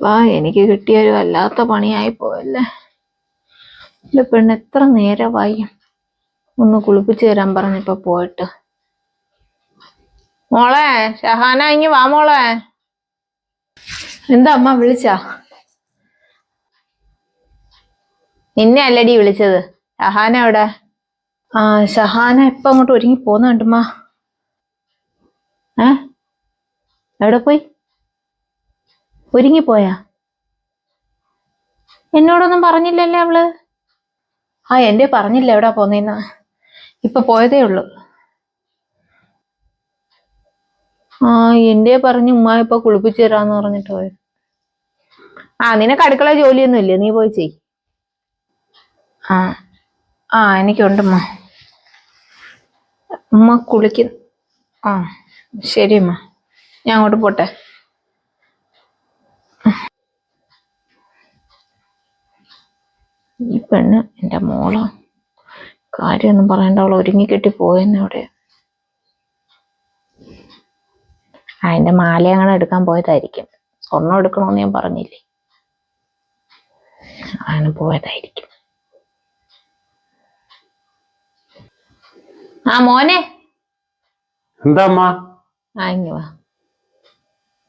വാ എനിക്ക് കിട്ടിയൊരു വല്ലാത്ത പണിയായി പോയല്ലേ. ഇല്ല പെണ്ണ് എത്ര നേരമായി? ഒന്ന് കുളിപ്പിച്ചു തരാൻ പറഞ്ഞപ്പോ പോയിട്ട്. മോളെ ഷഹാന ഇങ്ങി വാ മോളെ. എന്താ അമ്മ വിളിച്ചാ? നിന്നെ അല്ലടി വിളിച്ചത്. ഷഹാന എവിടെ? ആ ഷഹാന ഇപ്പൊ അങ്ങോട്ട് ഒരുങ്ങി പോന്നുണ്ടമ്മ ഏ? എവിടെ പോയി? ഒരുങ്ങിപ്പോയാ? എന്നോടൊന്നും പറഞ്ഞില്ലല്ലേ അവൾ? ആ എന്റെ പറഞ്ഞില്ല എവിടാ പോന്നേന്ന്. ഇപ്പൊ പോയതേ ഉള്ളു. ആ എന്റെ പറഞ്ഞ് ഉമ്മ ഇപ്പൊ കുളിപ്പിച്ചു തരാന്ന് പറഞ്ഞിട്ട് പോയത്. ആ നിനക്ക് അടുക്കള ജോലിയൊന്നും ഇല്ലേ? നീ പോയി ചെയ് ആ ആ എനിക്കുണ്ടമ്മ ഉമ്മ. കുളിക്കുന്നു ആ ശരി അമ്മ ഞാൻ അങ്ങോട്ട് പോട്ടെ. ഈ പെണ്ണ് എന്റെ മോളാണ് കാര്യമൊന്നും പറയണ്ട അവൾ ഒരുങ്ങിക്കെട്ടി പോയെന്ന് അവിടെ. അതിന്റെ മാല അങ്ങനെ എടുക്കാൻ പോയതായിരിക്കും. സ്വർണം എടുക്കണമെന്ന് ഞാൻ പറഞ്ഞില്ലേ? അങ്ങനെ പോയതായിരിക്കും. ആ മോനെ. എന്താ അമ്മ? ആ ഇങ്ങ് വാ.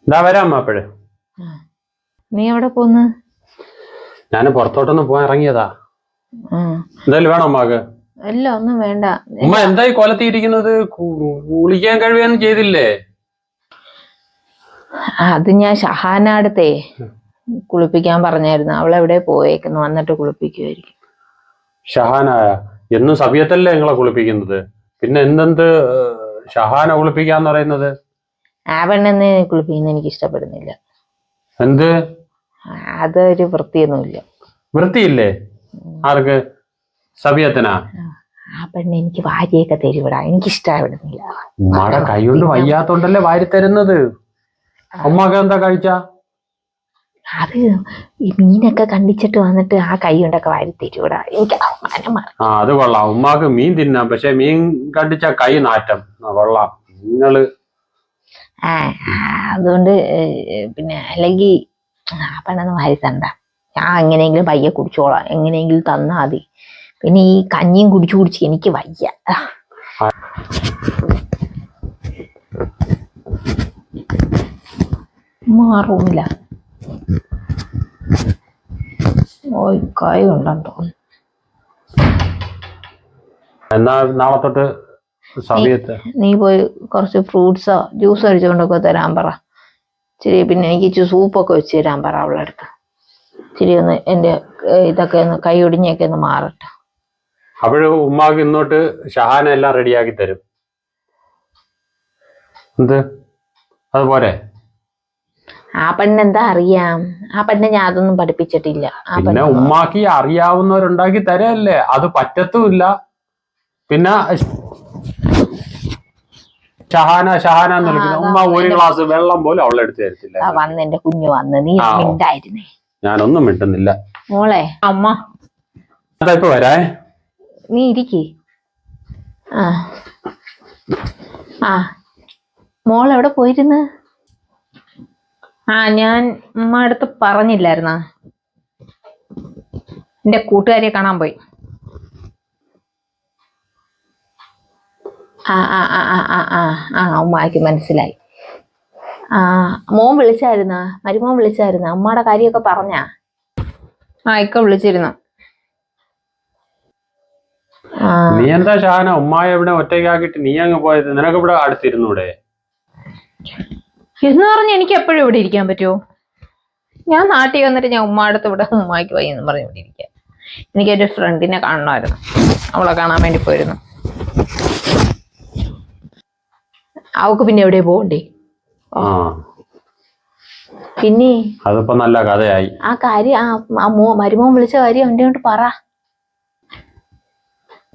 വരാം അമ്മ അപ്പോഴ്. നീ എവിടെ പോന്ന്? ഞാൻ പുറത്തോട്ടൊന്നും പോകാൻ ഇറങ്ങിയതാ. എന്തായാലും വേണം അമ്മയ്ക്ക് അല്ല ഒന്നും വേണ്ട. ഉമ്മ എന്തായി കൊലത്തിയിരിക്കുന്നത് കുളിക്കാൻ കഴിയാന്ന് ചെയ്തില്ലേ? അത് ഞാൻ ഷഹാനടുത്തേ കുളിപ്പിക്കാൻ പറഞ്ഞായിരുന്നു. അവൾ എവിടെ പോയേക്കുന്നു? വന്നിട്ട് കുളിപ്പിക്കുമായിരിക്കും ഷഹാനായ? എന്നും സബിയത്തല്ലേ നിങ്ങളെ കുളിപ്പിക്കുന്നത്? പിന്നെ എന്തെന്ത് ഷഹാന കുളിപ്പിക്കാന്ന് പറയുന്നത്? ആ പെണ്ണെന്ന് കുളിപ്പിക്കുന്ന എനിക്ക് ഇഷ്ടപ്പെടുന്നില്ല. എന്ത്? അതൊരു വൃത്തിയൊന്നുമില്ല. വൃത്തിയില്ലേ? ആർക്ക്? സബിയത്തിനാ? ആ പെണ്ണ് എനിക്ക് വാരിയൊക്കെ തരുവിടാ. എനിക്ക് ഇഷ്ടപ്പെടുന്നില്ല ഉമ്മയുടെ കൈ കൊണ്ട് വയ്യാത്തോണ്ടല്ലേ വാരി തരുന്നത്? അമ്മയ്ക്ക് എന്താ കഴിച്ച? അത് ഈ മീനൊക്കെ കണ്ടിച്ചിട്ട് വന്നിട്ട് ആ കൈ കൊണ്ടൊക്കെ വാരി തരുവിടാ. എനിക്ക് അവമാനം മാറി. ആ അത് കൊള്ളാം. ഉമ്മാക്ക് മീൻ തിന്നാം. പക്ഷെ മീൻ കണ്ടിച്ച കൈ നാറ്റം. ആ, കൊള്ളാം. നിങ്ങൾ ആ, അതുകൊണ്ട് പിന്നെ അല്ലെങ്കിൽ ആ പെണ്ണെന്ന് വാരി തണ്ട ഞാൻ എങ്ങനെയെങ്കിലും പയ്യെ കുടിച്ചോളാം. എങ്ങനെയെങ്കിലും തന്നാ മതി. പിന്നെ ഈ കഞ്ഞിയും കുടിച്ചു കുടിച്ച് എനിക്ക് വയ്യ. മാറൂമില്ല ഓയ് കായ ഉണ്ടെന്ന് തോന്നുന്നു. എന്നാ നാളെ തൊട്ട് സബിയത്ത് നീ പോയി കുറച്ച് ഫ്രൂട്ട്സോ ജ്യൂസോ അടിച്ചുകൊണ്ടൊക്കെ തരാൻ പറ. ഇച്ചിരി പിന്നെ എനിക്ക് ഇച്ചിരി സൂപ്പൊക്കെ വെച്ച് തരാൻ പറ അവളുടെ അടുത്ത് ഇച്ചിരി ഒന്ന് എന്റെ ഇതൊക്കെ ഒന്ന് കൈ ഒടിഞ്ഞൊക്കെ ഒന്ന് മാറട്ടെ. അപ്പോഴ് ഉമ്മാക്ക് ഇന്നോട്ട് ഷഹാന എല്ലാം റെഡിയാക്കി തരും. എന്ത്? അതുപോലെ ആ പെണ്ണെന്താ അറിയാം. ആ പെണ്ണെ ഞാൻ അതൊന്നും പഠിപ്പിച്ചിട്ടില്ല. ആ പിന്നെ ഉമ്മാക്കി ഉമ്മാക്ക് ഈ അറിയാവുന്നവരുണ്ടാക്കി തരല്ലേ? അത് പറ്റത്തുമില്ല. പിന്നെ ഷഹാന ഷഹാന എന്ന് വിളിക്കുന്നത് ഉമ്മ ഒരു ഗ്ലാസ് വെള്ളം പോലും അവളെ എടുത്തു തരത്തില്ല. വന്ന് എന്റെ കുഞ്ഞു വന്ന്. നീ. മിണ്ടായിരുന്നേ. ഞാനൊന്നും മിണ്ടുന്നില്ല. മോളെ അമ്മ. അതാ ഇപ്പൊ വരാ? നീ ഇരിക്കേ. ആ. ആ. മോൾ എവിടെ പോയിരുന്നു? ആ ഞാൻ ഉമ്മ അടുത്ത് പറഞ്ഞില്ലായിരുന്നാ? എന്റെ കൂട്ടുകാരിയെ കാണാൻ പോയി. ആ ആ ആ ആ ആ ആ ആ ഉമ്മാക്ക് മനസ്സിലായി. ആ മോൻ വിളിച്ചായിരുന്ന? മരുമോൻ വിളിച്ചായിരുന്ന? ഉമ്മയുടെ കാര്യമൊക്കെ പറഞ്ഞാ? ആ ഇക്ക വിളിച്ചിരുന്നു. നീ എന്താ ഷാന? ഉമ്മായ ഇവിടെ ഒറ്റയ്ക്കാക്കിട്ട് നീ അങ്ങ് പോയത് നിനക്ക് ഇവിടെ അടുത്തിരുന്നൂടെ? എന്ന് പറഞ്ഞ എനിക്ക് എപ്പോഴും ഇവിടെ ഇരിക്കാൻ പറ്റുമോ ഞാൻ നാട്ടിൽ വന്നിട്ട് ഞാൻ ഉമ്മാടത്ത് ഇവിടെ ഉമ്മാക്ക് പോയി എന്ന് പറഞ്ഞ് ഇവിടെ ഇരിക്കാം. എനിക്ക് എന്റെ ഫ്രണ്ടിനെ കാണണമായിരുന്നു. അവളെ കാണാൻ വേണ്ടി പോയിരുന്നു. അവക്ക് പിന്നെ എവിടെ പോകണ്ടേ? ആ. പിന്നെ? അതിപ്പോ നല്ല കഥയായി. ആ കാര്യം ആ ആ മോ മരുമോൻ വിളിച്ച കാര്യം എന്റെ കൊണ്ട് പറ.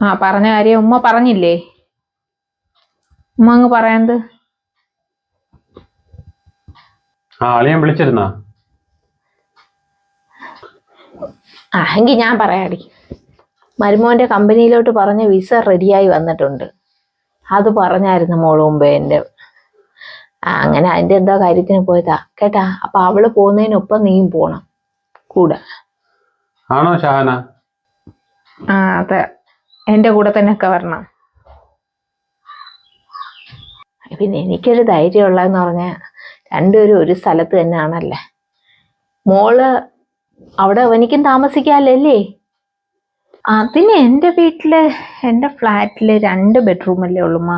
ആ പറഞ്ഞ കാര്യം ഉമ്മ പറഞ്ഞില്ലേ? ഉമ്മ അങ്ങ് പറയാന്ത് ആ അളിയൻ വിളിച്ചിരുന്ന? ആ എങ്കിൽ ഞാൻ പറയാടി. മരുമോന്റെ കമ്പനിയിലോട്ട് പറഞ്ഞ വിസ റെഡിയായി വന്നിട്ടുണ്ട്. അത് പറഞ്ഞായിരുന്നു മോൾ മുമ്പേ എന്റെ അങ്ങനെ അതിന്റെ എന്തോ കാര്യത്തിന് പോയതാ. കേട്ടാ അപ്പൊ അവൾ പോകുന്നതിനൊപ്പം നീയും പോണം. കൂടെ. ആണോ ഷഹാന ആ അതെ. എന്റെ കൂടെ തന്നെ ഒക്കെ വരണം. പിന്നെ എനിക്കൊരു ധൈര്യമുള്ളതെന്ന് പറഞ്ഞാൽ രണ്ടുപേരും ഒരു സ്ഥലത്ത് തന്നെയാണല്ലേ? മോൾ അവിടെ എനിക്കും താമസിക്കാമല്ലേ അതിന് എന്റെ വീട്ടിൽ എന്റെ ഫ്ലാറ്റിൽ രണ്ട് ബെഡ്റൂം അല്ലേ ഉള്ളുമ്മ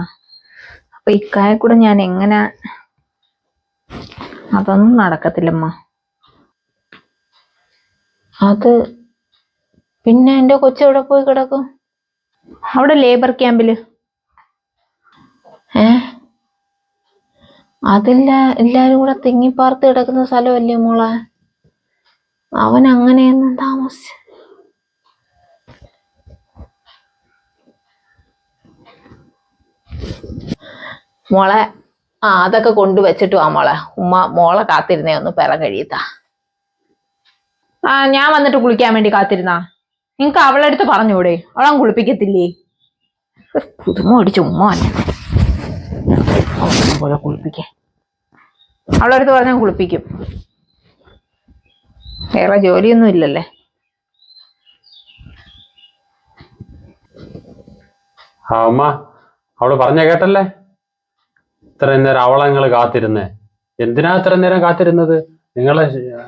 അപ്പം ഇക്കായെ കൂടെ ഞാൻ എങ്ങനെ? അതൊന്നും നടക്കത്തില്ലമ്മ അത് പിന്നെ എന്റെ കൊച്ചെവിടെ പോയി കിടക്കും? അവിടെ ലേബർ ക്യാമ്പിൽ ഏ? അതില്ല എല്ലാവരും കൂടെ തിങ്ങിപ്പാർത്ത് കിടക്കുന്ന സ്ഥലമല്ലേ മോളെ? അവൻ അങ്ങനെയൊന്നും താമസിച്ചു മോളെ ആ അതൊക്കെ കൊണ്ടുവച്ചിട്ട് വാ മോളെ. ഉമ്മ മോളെ കാത്തിരുന്നേ ഒന്ന് പിറം കഴിയത്താ. ആ ഞാൻ വന്നിട്ട് കുളിക്കാൻ വേണ്ടി കാത്തിരുന്നാ. നിങ്ങക്ക് അവളെടുത്ത് പറഞ്ഞൂടെ? അവളെ കുളിപ്പിക്കത്തില്ലേ? പുതുമ അടിച്ച് ഉമ്മ പോലെ കുളിപ്പിക്കേ. അവളെടുത്ത് പറഞ്ഞാൽ കുളിപ്പിക്കും. വേറെ ജോലിയൊന്നും ഇല്ലല്ലേ? ആ അമ്മ അവൾ പറഞ്ഞ കേട്ടല്ലേ? ഇത്രയും നേരം അവളെ നിങ്ങൾ കാത്തിരുന്നേ? എന്തിനാ ഇത്രയും നേരം കാത്തിരുന്നത്? നിങ്ങളെ ആ,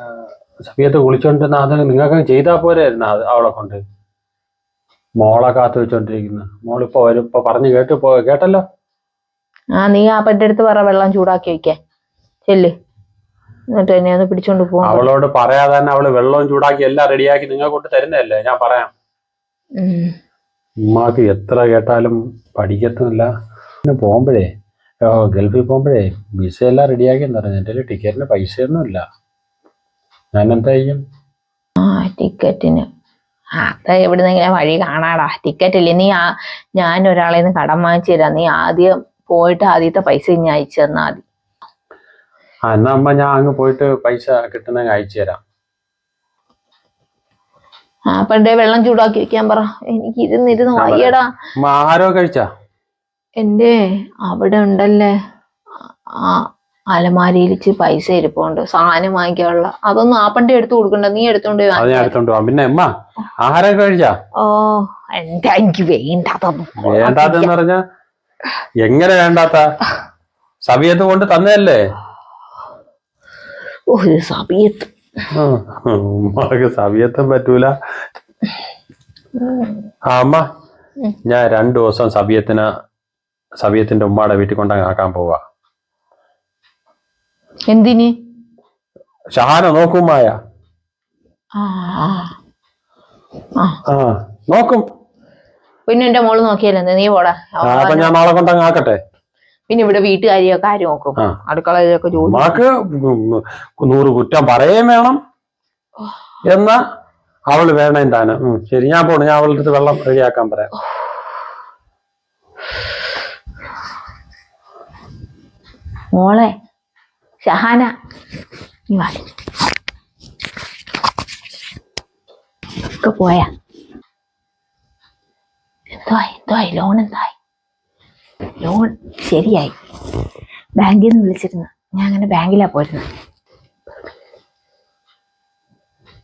സമയത്ത് കുളിച്ചോണ്ടിരുന്ന അത് നിങ്ങൾക്ക് ചെയ്താൽ പോരായിരുന്നു അത് അവളെ കൊണ്ട്. മോളെ കാത്തു വെച്ചോണ്ടിരിക്കുന്നു. മോളിപ്പോ വരും. ഇപ്പൊ പറഞ്ഞു കേട്ട് പോ കേട്ടല്ലോ? ആ നീ ആ പെട്ടെടുത്ത് അടുത്ത് പറ വെള്ളം ചൂടാക്കി വെക്കേ ചെല്ല്. എന്നിട്ട് എന്നെ ഒന്ന് പിടിച്ചോണ്ട് പോവാൻ അവളോട് പറയാതെ തന്നെ അവൾ വെള്ളവും ചൂടാക്കി എല്ലാം റെഡിയാക്കി നിങ്ങൾ കൊണ്ട് തരുന്നതല്ലേ? ഞാൻ പറയാം. ഉം. ഉമ്മാക്ക് എത്ര കേട്ടാലും പഠിക്കത്തുമില്ല പിന്നെ പോകുമ്പോഴേ ഓ, ഗൾഫിൽ പോകുമ്പോഴേ വിസ എല്ലാം റെഡിയാക്കി പറഞ്ഞു. എന്റെ ടിക്കറ്റിന് പൈസയൊന്നും ഇല്ല. ഞാൻ എന്താ ചെയ്യും? ആ ടിക്കറ്റിന് അത് എവിടുന്നെങ്കിലും വഴി കാണാടാ. ടിക്കറ്റ് ഇല്ലേ? നീ ആ ഞാൻ ഒരാളെ നിന്ന് കടം വാങ്ങിച്ചു തരാം. നീ ആദ്യം പോയിട്ട് ആദ്യത്തെ പൈസ ഇനി അയച്ചു തന്നാ മതി. ആ എന്നാ അമ്മ ഞാൻ അങ്ങ് പോയിട്ട് പൈസ കിട്ടുന്നെങ്കിൽ അയച്ചു തരാം. ആ പണ്ടേ വെള്ളം ചൂടാക്കി വെക്കാൻ പറ. എനിക്ക് ഇരുന്നിരുന്ന് ഞാൻ വയ്യടാ. ആഹാരമൊക്കെ കഴിച്ചാ? എന്റെ അവിടെ ഉണ്ടല്ലേ? ആ അലമാരിയിൽ ഇച്ചിരി പൈസ ഇരിപ്പുണ്ട്. സാധനം വാങ്ങിക്കാനുള്ള. അതൊന്നും ആ പണ്ടേ എടുത്തു കൊടുക്കണ്ട. നീ എടുത്തോണ്ട് പോയി അത് ഞാൻ മതി. എടുത്തോണ്ട് പോവാം പിന്നെ അമ്മ ആഹാരമൊക്കെ കഴിച്ചാ? ഓ എന്താ എനിക്ക് വേണ്ട അതൊന്നും വേണ്ടാത്തെന്ന് പറഞ്ഞ എങ്ങനെ വേണ്ടാത്ത? സവിയത്ത് കൊണ്ട് തന്നതല്ലേ? ഒരു സമയത്ത് ആ, ഉമ്മാക്ക് സവിയത്തും പറ്റൂല. ആ അമ്മ ഞാൻ രണ്ടു ദിവസം സബിയത്തിന് സബിയത്തിന്റെ ഉമ്മാടെ വീട്ടിൽ കൊണ്ട് ആക്കാൻ പോവാ. എന്തിനി? ഷഹാന നോക്കും മായ ആ. നോക്കും. പിന്നെ എന്റെ മോൾ നോക്കിയല്ലേ നീ പോടാ. അപ്പൊ ഞാൻ നാളെ കൊണ്ടങ്ങ് ആക്കട്ടെ. പിന്നെ ഇവിടെ വീട്ടുകാരിയൊക്കെ ആര് നോക്കും. അടുക്കളയിലൊക്കെ ജോലി ഉമ്മാക്ക് നൂറ് കുറ്റം പറയുകയും വേണം. എന്നാ അവൾ വേണേം താനും. ശരി ഞാൻ പോണു. ഞാൻ അവളുടെ അടുത്ത് വെള്ളം റെഡിയാക്കാൻ പറയാം. മോളെ ഷഹാന നീ വാ. ഒക്കെ പോയാ. എന്തായി എന്തായി ലോൺ എന്തായി? ലോൺ ശരിയായി. ബാങ്കിൽ നിന്ന് വിളിച്ചിരുന്നു. ഞാൻ അങ്ങനെ ബാങ്കിലാ പോയിരുന്നു.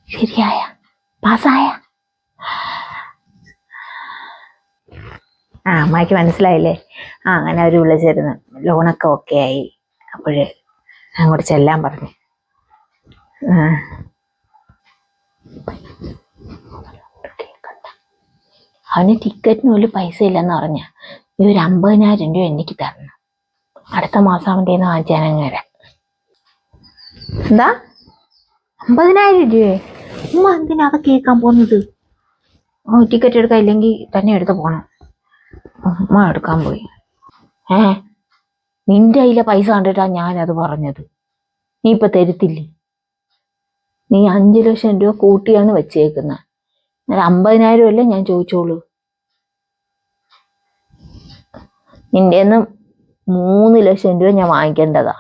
ശരിയായ? പാസ്സായ? ആ അമ്മയ്ക്ക് മനസ്സിലായില്ലേ? ആ അങ്ങനെ അവർ വിളിച്ചിരുന്നു. ലോണൊക്കെ ഓക്കെ ആയി. അപ്പോഴ് അങ്ങോട്ട് ചെല്ലാൻ പറഞ്ഞു. അവന് ടിക്കറ്റിന് പോലും പൈസ ഇല്ലെന്ന് പറഞ്ഞ ഈ ഒരു അമ്പതിനായിരം രൂപ എനിക്ക് തരണം അടുത്ത മാസം അവന്റെ നിന്ന് വാങ്ങിച്ചാനങ്ങ് വരാം എന്താ? അമ്പതിനായിരം രൂപയെ? ഉമ്മ എന്തിനാ അതൊക്കെ കേൾക്കാൻ പോകുന്നത്? ടിക്കറ്റ് എടുക്കാൻ ഇല്ലെങ്കിൽ തന്നെ എടുത്ത് പോകണം ഉമ്മ എടുക്കാൻ പോയി. ഏ? നിന്റെ അതിലെ പൈസ കണ്ടിട്ടാ ഞാനത് പറഞ്ഞത്. നീ ഇപ്പൊ തരുത്തില്ലേ? നീ അഞ്ചു ലക്ഷം രൂപ കൂട്ടിയാണ് വെച്ചേക്കുന്നത് എന്നാൽ അമ്പതിനായിരം അല്ലേ ഞാൻ ചോദിച്ചോളൂ? നിന്റെ മൂന്ന് ലക്ഷം രൂപ ഞാൻ വാങ്ങിക്കേണ്ടതാ.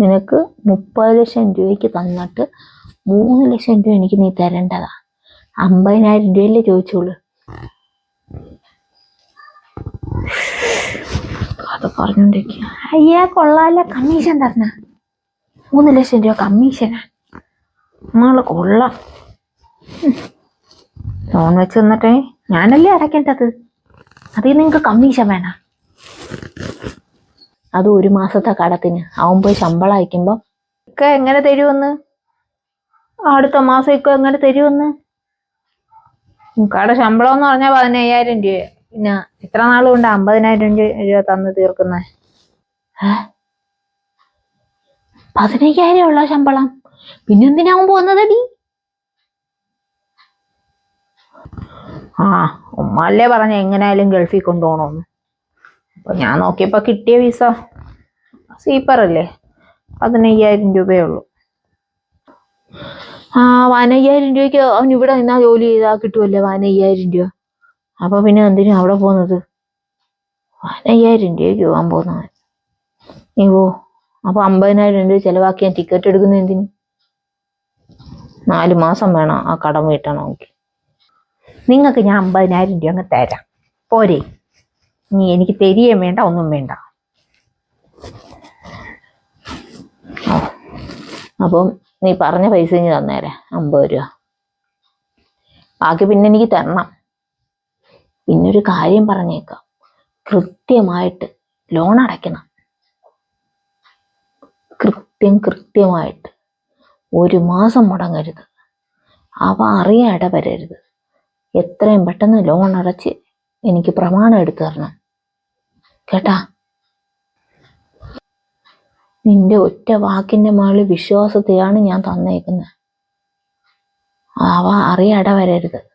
നിനക്ക് മുപ്പത് ലക്ഷം രൂപയ്ക്ക് തന്നിട്ട് മൂന്ന് ലക്ഷം രൂപ എനിക്ക് നീ തരേണ്ടതാ. അമ്പതിനായിരം രൂപയല്ലേ ചോദിച്ചോളൂ. അത് പറഞ്ഞോണ്ടിരിക്കുക അയ്യാ കൊള്ളാല്ല. കമ്മീഷൻ തരണ. മൂന്ന് ലക്ഷം രൂപ കമ്മീഷനാ. നമ്മൾ കൊള്ളാം. ലോൺ വെച്ച് തന്നിട്ടേ ഞാനല്ലേ അടയ്ക്കേണ്ടത് അതിൽ നിങ്ങൾക്ക് കമ്മീഷൻ വേണം. അത് ഒരു മാസത്തെ കടത്തിന്. അവൻ പോയി ശമ്പളം അയക്കുമ്പോൾ ഒക്കെ എങ്ങനെ തരുമെന്ന് അടുത്ത മാസം ഒക്കെ എങ്ങനെ തരുമെന്ന് കട ശമ്പളം എന്ന് പറഞ്ഞാൽ പതിനയ്യായിരം രൂപ പിന്നെ എത്ര നാൾ കൊണ്ട് അമ്പതിനായിരം രൂപ തന്നു തന്ന് തീർക്കുന്ന. പതിനയ്യായിരം ഉള്ള ശമ്പളം. പിന്നെ പിന്നെന്തിനാവും പോകുന്നതടി? ആ ഉമ്മല്ലേ പറഞ്ഞ എങ്ങനെയായാലും ഗൾഫിൽ കൊണ്ടുപോകണമെന്ന് അപ്പൊ ഞാൻ നോക്കിയപ്പോ കിട്ടിയ വിസ സീപ്പർ അല്ലേ പതിനയ്യായിരം രൂപയേ ഉള്ളൂ. ആ പതിനയ്യായിരം രൂപയ്ക്ക് അവൻ ഇവിടെ നിന്നാ ജോലി ചെയ്താൽ കിട്ടുമല്ലേ പതിനയ്യായിരം രൂപ? അപ്പൊ പിന്നെ എന്തിനാ അവിടെ പോകുന്നത്? പതിനയ്യായിരം രൂപയ്ക്ക് പോകാൻ പോകുന്നത് നീ പോ. അപ്പൊ അമ്പതിനായിരം രൂപ ചെലവാക്കി ഞാൻ ടിക്കറ്റ് എടുക്കുന്ന എന്തിന്? നാല് മാസം വേണം ആ കടം വീട്ടണമെങ്കിൽ. നിങ്ങൾക്ക് ഞാൻ അമ്പതിനായിരം രൂപ അങ്ങ് തരാം. പോരെ. നീ എനിക്ക് തരികയും വേണ്ട ഒന്നും വേണ്ട. അപ്പം നീ പറഞ്ഞ പൈസ ഇനി തന്നേരെ അമ്പത് രൂപ. ബാക്കി പിന്നെ എനിക്ക് തരണം. പിന്നെ ഒരു കാര്യം പറഞ്ഞേക്കാം. കൃത്യമായിട്ട് ലോൺ അടയ്ക്കണം. കൃത്യം കൃത്യമായിട്ട്. ഒരു മാസം മുടങ്ങരുത്. അവ അറിയാൻ ഇടവരരുത് എത്രയും പെട്ടെന്ന് ലോൺ അടച്ച് എനിക്ക് പ്രമാണം എടുത്തു തരണം. കേട്ടാ? നിന്റെ ഒറ്റ വാക്കിന്റെ മുകളിൽ വിശ്വാസത്തെയാണ് ഞാൻ തന്നേക്കുന്നത് അവ അറിയാൻ ഇടവരരുത്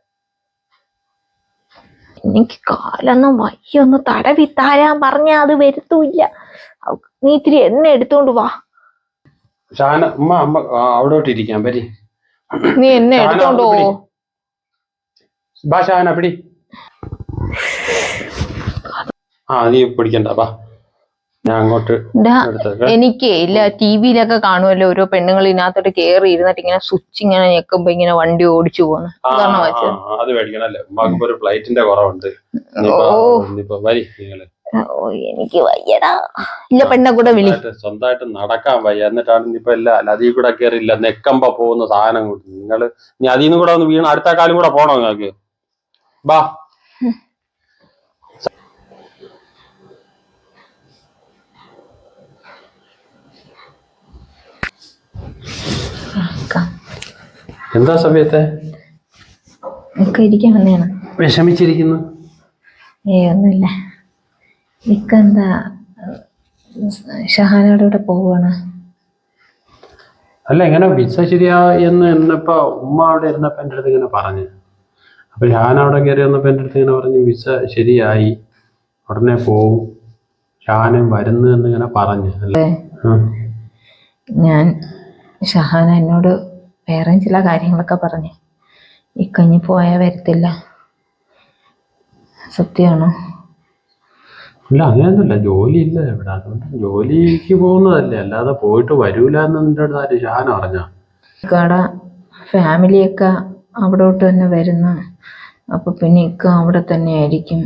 എനിക്ക് കാലൊന്നും വയ്യൊന്ന് തടവി താരാൻ പറഞ്ഞ അത് വരുത്തൂല്ല. നീ ഇത്തിരി എണ്ണ എടുത്തോണ്ട് വാ. ഷാന അമ്മ അമ്മ അവിടോട്ട് ഇരിക്കാം പരി നീ എന്നെ എടുത്തോണ്ട് അവിടെ പിടി. ബാ ഷാന പിടി. ആ നീ പിടിക്കണ്ട ബാ. ഞാൻ അങ്ങോട്ട് എനിക്ക് ഇല്ല ടി വിയിലൊക്കെ കാണുമല്ലോ ഓരോ പെണ്ണുങ്ങൾ ഇതിനകത്തോട്ട് കേറി ഇരുന്നിട്ട് ഇങ്ങനെ സ്വിച്ച് ഇങ്ങനെ ഞെക്കുമ്പോ ഇങ്ങനെ വണ്ടി ഓടിച്ചു പോകുന്നു അത് മേടിക്കണം അല്ലേ ഒരു ഫ്ലൈറ്റിന്റെ കുറവുണ്ട്. എനിക്ക് വയ്യടാ. ഇല്ല പെണ്ണെ കൂടെ വിളി സ്വന്തമായിട്ട് നടക്കാൻ വയ്യ. എന്നിട്ടാണ് ഇനിയിപ്പോ എല്ലാ അതിൽ കൂടെ കയറില്ല നെക്കമ്പ പോകുന്ന സാധനം കൂടി. നിങ്ങൾ ഇനി അതിൽ നിന്ന് കൂടെ ഒന്ന് വീണ് അടുത്ത കാലം കൂടെ പോണോ നിങ്ങൾക്ക്? ബാ. എന്താ സമയത്തെ? ഒക്കെ ഇരിക്കാൻ വിഷമിച്ചിരിക്കുന്നു? ഏ ഒന്നുമില്ല. ഇക്ക എന്താ ഷഹാനയുടെ കൂടെ പോവാണ്. അല്ല ഇങ്ങനെ വിസ ശരിയാ എന്ന് എന്നപ്പോ ഉമ്മ അവിടെ ഇരുന്നപ്പോ എന്റെ അടുത്ത് ഇങ്ങനെ പറഞ്ഞു. അപ്പൊ ഞാൻ അവിടെ കയറി വന്നപ്പോ എന്റെ അടുത്ത് ഇങ്ങനെ പറഞ്ഞു വിസ ശരിയായി ഉടനെ പോവും. ഷാനും വരുന്നു എന്ന് ഇങ്ങനെ പറഞ്ഞു. അല്ലേ? ഞാൻ ഷഹാൻ എന്നോട് വേറെ ചില കാര്യങ്ങളൊക്കെ പറഞ്ഞു. ഇക്കഞ്ഞി പോയാൽ വരത്തില്ല. സത്യമാണോ ഇല്ല അങ്ങനെയൊന്നുമില്ല. ജോലി ഇല്ല ഇവിടെ. അതുകൊണ്ട് ജോലിക്ക് പോകുന്നതല്ലേ. അല്ലാതെ പോയിട്ട് വരൂല എന്ന് നിന്റെ അടുത്ത് ആര് ഷാന പറഞ്ഞ? ഇക്കയുടെ ഫാമിലിയൊക്കെ അവിടോട്ട് തന്നെ വരുന്ന. അപ്പൊ പിന്നെ ഇക്ക അവിടെ തന്നെ ആയിരിക്കും.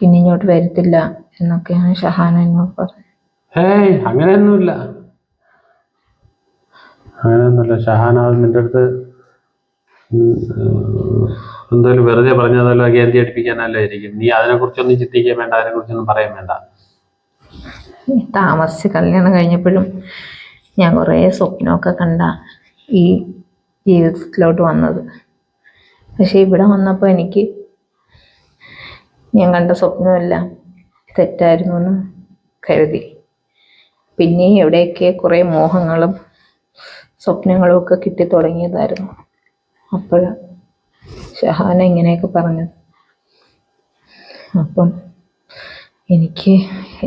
പിന്നെ ഇങ്ങോട്ട് വരത്തില്ല എന്നൊക്കെയാണ് ഷഹാന എന്നോട് പറഞ്ഞത്. ഏയ് അങ്ങനെയൊന്നുമില്ല. അങ്ങനെയൊന്നുമില്ല. ഷഹാന നിന്റെ അടുത്ത് എന്തായാലും വെറുതെ പറഞ്ഞതല്ലോ കേന്ദ്രീ അടിപ്പിക്കാനല്ലേ ഇരിക്കും നീ അതിനെക്കുറിച്ചൊന്നും ചിന്തിക്കാൻ വേണ്ട അതിനെക്കുറിച്ചൊന്നും പറയാൻ വേണ്ട. താമസിച്ച് കല്യാണം കഴിഞ്ഞപ്പോഴും ഞാൻ കുറേ സ്വപ്നമൊക്കെ കണ്ട ഈ ജീവിതത്തിലോട്ട് വന്നത്. പക്ഷെ ഇവിടെ വന്നപ്പോൾ എനിക്ക് ഞാൻ കണ്ട സ്വപ്നമെല്ലാം തെറ്റായിരുന്നു എന്ന് കരുതി. പിന്നെ എവിടെയൊക്കെ കുറേ മോഹങ്ങളും സ്വപ്നങ്ങളും ഒക്കെ കിട്ടി തുടങ്ങിയതായിരുന്നു. അപ്പോൾ ഷഹാന ഇങ്ങനെയൊക്കെ പറഞ്ഞത്. അപ്പം എനിക്ക്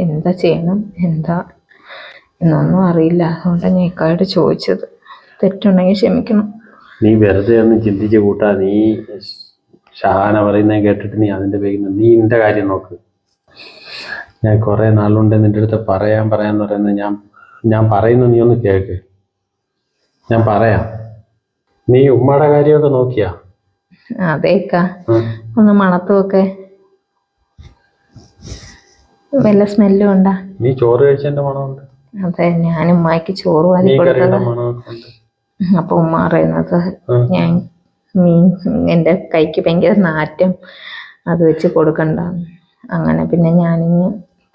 എന്താ ചെയ്യണം എന്താ എന്നൊന്നും അറിയില്ല. അതുകൊണ്ടാണ് ഞാൻ ഇക്കായിട്ട് ചോദിച്ചത്. തെറ്റുണ്ടെങ്കിൽ ക്ഷമിക്കണം. നീ വെറുതെ ഒന്ന് ചിന്തിച്ച് കൂട്ടാ. നീ ഷഹാന പറയുന്നത് കേട്ടിട്ട് നീ അതിന്റെ പേരിൽ നീ നിന്റെ കാര്യം നോക്ക്. ഞാൻ കുറേ നാളുകൊണ്ട് നിന്റെ അടുത്ത് പറയാൻ പറയാന്ന് പറയുന്നത് ഞാൻ ഞാൻ പറയുന്നത് നീ ഒന്ന് കേക്ക്. ഞാൻ പറയാം. നീ ഉമ്മയുടെ കാര്യമൊക്കെ നോക്കിയാ? അതേക്കാ. ഒന്ന് മണത്തുമൊക്കെ വല്ല സ്മെല്ലും ഉണ്ടാ? നീ ചോറ് കഴിച്ചതിന്റെ മണമുണ്ട്. അതെ ഞാൻ ഉമ്മായിക്ക് ചോറ് വാരി കൊടുത്തത്. അപ്പൊ ഉമ്മ പറയുന്നത് ഞാൻ മീൻ എന്റെ കൈക്ക് ഭയങ്കര നാറ്റം അത് വെച്ച് കൊടുക്കണ്ട അങ്ങനെ പിന്നെ ഞാനിങ്ങ്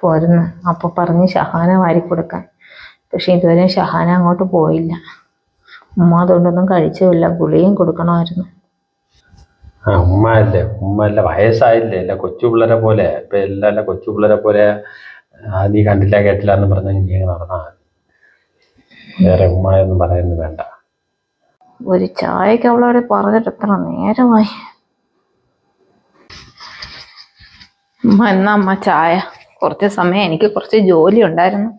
പോരുന്നു. അപ്പൊ പറഞ്ഞ് ഷഹാന വാരി കൊടുക്കാൻ. പക്ഷെ ഇതുവരെ ഷഹാന അങ്ങോട്ട് പോയില്ല. ഉമ്മ അതുകൊണ്ടൊന്നും കഴിച്ചുമില്ല ഗുളിയും കൊടുക്കണമായിരുന്നു. ഉമ്മ അല്ലേ ഉമ്മ അല്ല വയസ്സായില്ലേ? അല്ല കൊച്ചു പിള്ളേരെ പോലെ. ഇപ്പൊ എല്ലാം അല്ല കൊച്ചു പിള്ളേരെ പോലെ ആ, നീ കണ്ടില്ല കേട്ടില്ല എന്ന് പറഞ്ഞ നീ അങ്ങ് നടന്നാ മതി. വേറെ എന്ന് പറയുന്നത് വേണ്ട. ഒരു ചായക്ക് അവളവിടെ പറഞ്ഞിട്ട് എത്ര നേരമായി? ഉമ്മ എന്നാ അമ്മ ചായ? കുറച്ച് സമയം എനിക്ക് കുറച്ച് ജോലി ഉണ്ടായിരുന്നു.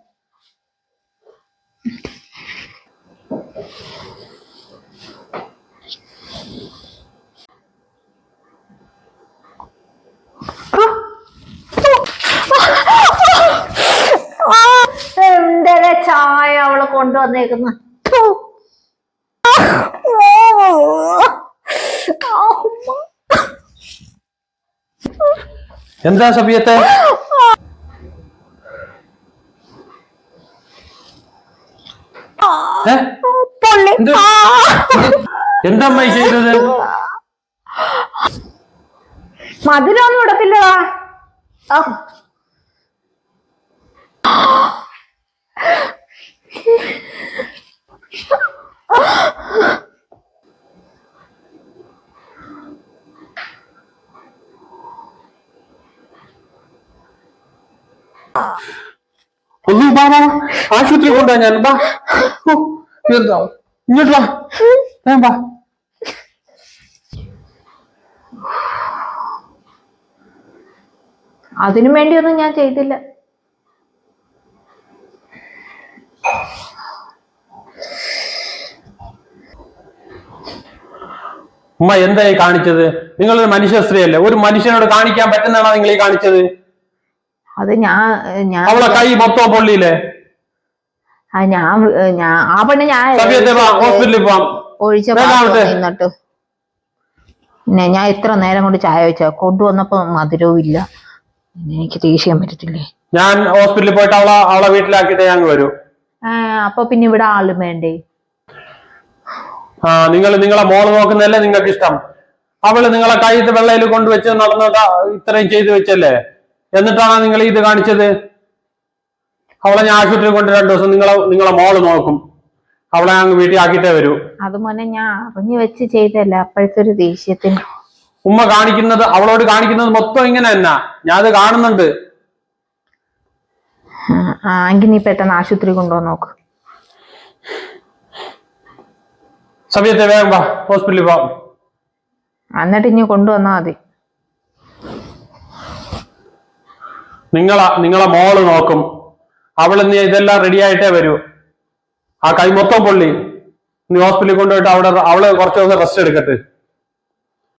കൊണ്ടുവന്നേക്കുന്ന എന്താ സബിയത്തെ ഏ? എന്ത്? എന്താ അമ്മ ഈ ചെയ്തത്? മധുരമൊന്നും ഇടത്തില്ലടാ. ഒന്ന് ബാ ബാ ബാ. ആശുപത്രി കൊണ്ടുവാ ഞാൻ. ബാ. എന്താ ഇങ്ങോട്ട് വാ. ഞാൻ വാ. അതിനും വേണ്ടിയൊന്നും ഞാൻ ചെയ്തില്ല. ഉമ്മ എന്തായി കാണിച്ചത്? നിങ്ങളൊരു മനുഷ്യ സ്ത്രീയല്ലേ. ഒരു മനുഷ്യനോട് കാണിക്കാൻ പറ്റുന്നതാണോ നിങ്ങൾ ഈ കാണിച്ചത്? അത് ഞാൻ ഞാൻ അവളെ കൈ മൊത്തം പൊള്ളിയില്ലേ? ആ, ഞാൻ ഞാൻ ആ പെണ്ണ് ഞാൻ ഹോസ്പിറ്റലിൽ പോവാം. ഒഴിച്ച വേഗം ആവട്ടെ. നിന്നിട്ട് പിന്നെ ഞാൻ ഇത്ര നേരം കൊണ്ട് ചായ വെച്ച കൊണ്ടുവന്നപ്പോ മധുരവും ഇല്ല. എനിക്ക് ദേഷ്യം പറ്റത്തില്ലേ? ഞാൻ ഹോസ്പിറ്റലിൽ പോയിട്ട് അവളെ അവളെ വീട്ടിലാക്കിയിട്ട് ഞാൻ വരൂ. അപ്പൊ പിന്നെ ഇവിടെ ആളും വേണ്ടേ? ആ നിങ്ങൾ നിങ്ങളെ മോൾ നോക്കുന്നതല്ലേ നിങ്ങൾക്ക് ഇഷ്ടം അവൾ നിങ്ങളെ കൈത്ത് വെള്ളയിൽ കൊണ്ടുവച്ച് നടന്നത് ഇത്രയും ചെയ്തു വെച്ചല്ലേ? എന്നിട്ടാണ് നിങ്ങൾ ഇത് കാണിച്ചത്? അവളെ ഞാൻ ആശുപത്രി കൊണ്ട് രണ്ടു ദിവസം നിങ്ങളെ നിങ്ങളെ മോൾ നോക്കും. അവളെ അങ്ങ് വീട്ടിൽ ആക്കിട്ടേ വരൂ. അത് മോനെ ഞാൻ അറിഞ്ഞു വെച്ച് ചെയ്തല്ല അപ്പോഴത്തെ ഒരു ദേഷ്യത്തിന്. ഉമ്മ കാണിക്കുന്നത് അവളോട് കാണിക്കുന്നത് മൊത്തം ഇങ്ങനെ തന്നെ. ഞാൻ അത് കാണുന്നുണ്ട്. ആ, ആ എങ്കിൽ നീ പെട്ടെന്ന് ആശുപത്രി കൊണ്ടുവന്ന് നോക്ക്. സമയത്തെ വേഗം വാ ഹോസ്പിറ്റലിൽ പോവാം. എന്നിട്ട് ഇനി കൊണ്ടുവന്നാ മതി. നിങ്ങളെ നിങ്ങളെ മോൾ നോക്കും. അവൾ നീ ഇതെല്ലാം റെഡി ആയിട്ടേ വരൂ. ആ കൈ മൊത്തം പൊള്ളി. നീ ഹോസ്പിറ്റലിൽ കൊണ്ടുപോയിട്ട് അവിടെ അവൾ കുറച്ച് ദിവസം റെസ്റ്റ് എടുക്കട്ടെ.